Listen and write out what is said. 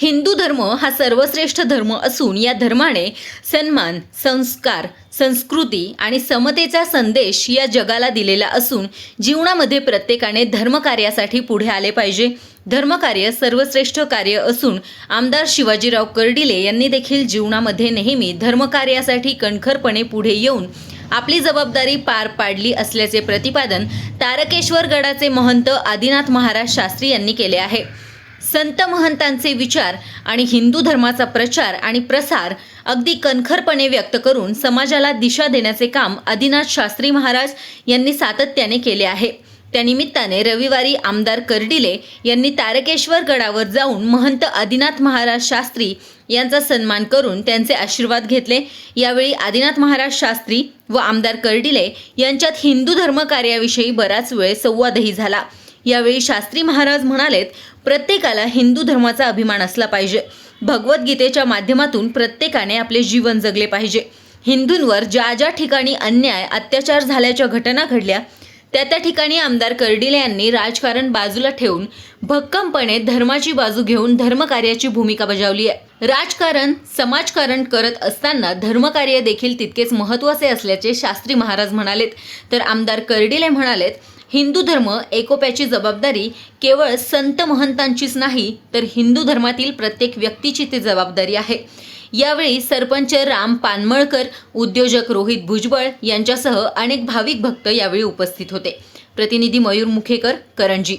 हिंदू धर्म हा सर्वश्रेष्ठ धर्म असून या धर्माने सन्मान संस्कार संस्कृती आणि समतेचा संदेश या जगाला दिलेला असून जीवनामध्ये प्रत्येकाने धर्मकार्यासाठी पुढे आले पाहिजे. धर्मकार्य सर्वश्रेष्ठ कार्य असून आमदार शिवाजीराव कर्डिले यांनी देखील जीवनामध्ये नेहमी धर्मकार्यासाठी कणखरपणे पुढे येऊन आपली जबाबदारी पार पाडली असल्याचे प्रतिपादन तारकेश्वर गडाचे महंत आदिनाथ महाराज शास्त्री यांनी केले आहे. संत महंतांचे विचार आणि हिंदू धर्माचा प्रचार आणि प्रसार अगदी कणखरपणे व्यक्त करून समाजाला दिशा देण्याचे काम आदिनाथ शास्त्री महाराज यांनी सातत्याने केले आहे. त्यानिमित्ताने रविवारी आमदार कर्डिले यांनी तारकेश्वर गडावर जाऊन महंत आदिनाथ महाराज शास्त्री यांचा सन्मान करून त्यांचे आशीर्वाद घेतले. यावेळी आदिनाथ महाराज शास्त्री व आमदार कर्डिले यांच्यात हिंदू धर्म कार्याविषयी बराच वेळ संवादही झाला. यावेळी शास्त्री महाराज म्हणालेत प्रत्येकाला हिंदू धर्माचा अभिमान असला पाहिजे. भगवद्गीतेच्या माध्यमातून प्रत्येकाने आपले जीवन जगले पाहिजे. हिंदूंवर ज्या ज्या ठिकाणी अन्याय अत्याचार झाल्याच्या घटना घडल्या त्या त्या ठिकाणी आमदार कर्डिले यांनी राजकारण बाजूला ठेवून भक्कमपणे धर्माची बाजू घेऊन धर्मकार्याची भूमिका बजावली आहे. राजकारण समाजकारण करत असताना धर्मकार्य देखील तितकेच महत्त्वाचे असल्याचे शास्त्री महाराज म्हणालेत. तर आमदार कर्डिले म्हणालेत हिंदू धर्म एकोप्याची जबाबदारी केवळ संत महंतांचीच नाही तर हिंदू धर्मातील प्रत्येक व्यक्तीची ती जबाबदारी आहे. यावेळी सरपंच राम पानमळकर उद्योजक रोहित भुजबळ यांच्यासह अनेक भाविक भक्त यावेळी उपस्थित होते. प्रतिनिधी मयूर मुखेकर करंजी.